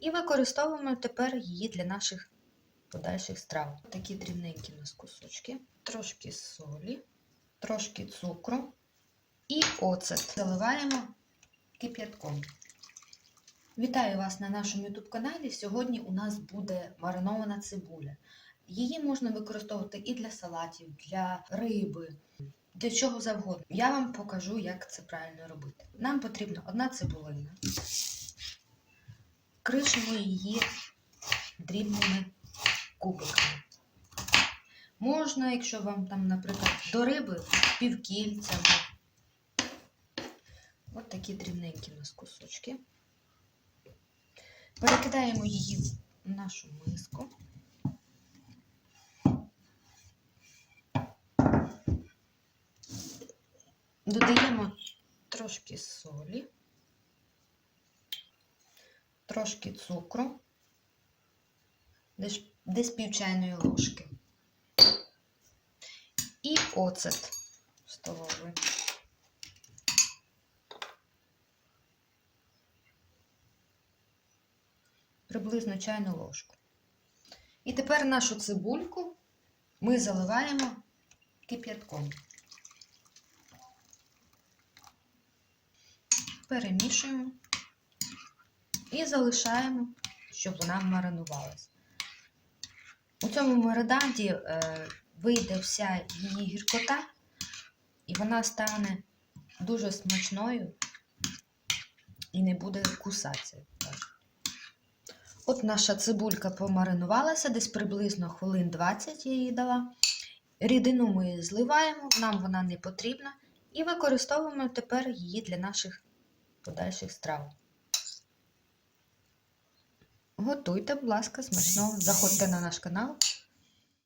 І використовуємо тепер її для наших подальших страв. Такі дрібненькі у нас кусочки, трошки солі, трошки цукру і оцет. Заливаємо кип'ятком. Вітаю вас на нашому YouTube каналі. Сьогодні у нас буде маринована цибуля. Її можна використовувати і для салатів, для риби, для чого завгодно. Я вам покажу, як це правильно робити. Нам потрібна одна цибулина. Кришимо її дрібними кубиками. Можна, якщо вам там, наприклад, до риби півкільцями. Ось такі дрібненькі у нас кусочки. Перекидаємо її в нашу миску. Додаємо трошки солі, трошки цукру, десь, десь пів чайної ложки. І оцет столовий. Приблизно чайну ложку. І тепер нашу цибульку ми заливаємо кип'ятком. Перемішуємо і залишаємо, щоб вона маринувалася. У цьому маринаді е, вийде вся її гіркота, і вона стане дуже смачною і не буде кусатися. От наша цибулька помаринувалася, десь приблизно хвилин 20 я їй дала. Рідину ми зливаємо, нам вона не потрібна, і використовуємо тепер її для наших подальших страв. Готуйте, будь ласка, смачно. Заходьте на наш канал,